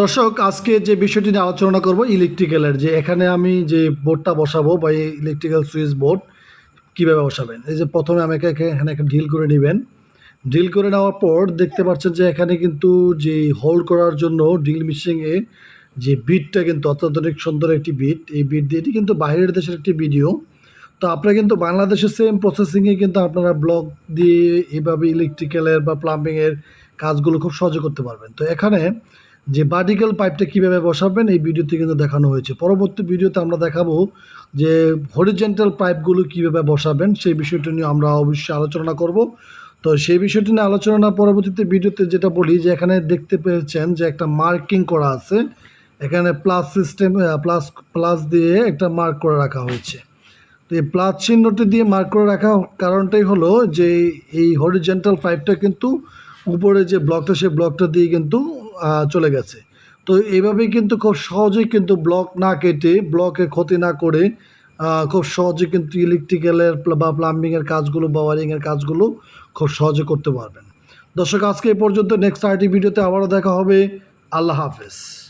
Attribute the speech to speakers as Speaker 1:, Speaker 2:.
Speaker 1: দর্শক, আজকে যে বিষয়টি নিয়ে আলোচনা করব, ইলেকট্রিক্যালের, যে এখানে আমি যে বোর্ডটা বসাবো বা এই ইলেকট্রিক্যাল সুইচ বোর্ড কীভাবে বসাবেন? এই যে প্রথমে আমাকে এখানে একটা ঢিল করে নেবেন। ড্রিল করে নেওয়ার পর দেখতে পাচ্ছেন যে এখানে কিন্তু যে হোল্ড করার জন্য ড্রিল মেশিনে যে বিটটা কিন্তু অত্যাধুনিক সুন্দর একটি বিট, এই বিট দিয়ে এটি কিন্তু বাইরের দেশের একটি ভিডিও। তো আপনারা কিন্তু বাংলাদেশের সেম প্রসেসিংয়ে কিন্তু আপনারা ব্লক দিয়ে এভাবে ইলেকট্রিক্যালের বা প্লাম্বিংয়ের কাজগুলো খুব সহজে করতে পারবেন। তো এখানে যে ভার্টিক্যাল পাইপটা কীভাবে বসাবেন, এই ভিডিওতে কিন্তু দেখানো হয়েছে। পরবর্তী ভিডিওতে আমরা দেখাবো যে হরিজেন্টাল পাইপগুলো কীভাবে বসাবেন, সেই বিষয়টি নিয়ে আমরা অবশ্যই আলোচনা করব। তো সেই বিষয়টি নিয়ে আলোচনা পরবর্তীতে ভিডিওতে যেটা বলি, যে এখানে দেখতে পেয়েছেন যে একটা মার্কিং করা আছে। এখানে প্লাস সিস্টেম প্লাস প্লাস দিয়ে একটা মার্ক করে রাখা হয়েছে। তো এই প্লাস চিহ্নটি দিয়ে মার্ক করে রাখা কারণটাই হলো যে এই হরিজেন্টাল পাইপটা কিন্তু উপরে যে ব্লকটা সেই ব্লকটা দিয়ে কিন্তু চলে গেছে। তো এইভাবেই কিন্তু খুব সহজেই কিন্তু ব্লক না কেটে ব্লকে ক্ষতি না করে খুব সহজে কিন্তু ইলেকট্রিক্যালের বা প্লাম্বিংয়ের কাজগুলো বা ওয়ারিংয়ের কাজগুলো খুব সহজে করতে পারবেন। দর্শক, আজকে এই পর্যন্ত। নেক্সট আইটি ভিডিওতে আবারও দেখা হবে। আল্লাহ হাফেজ।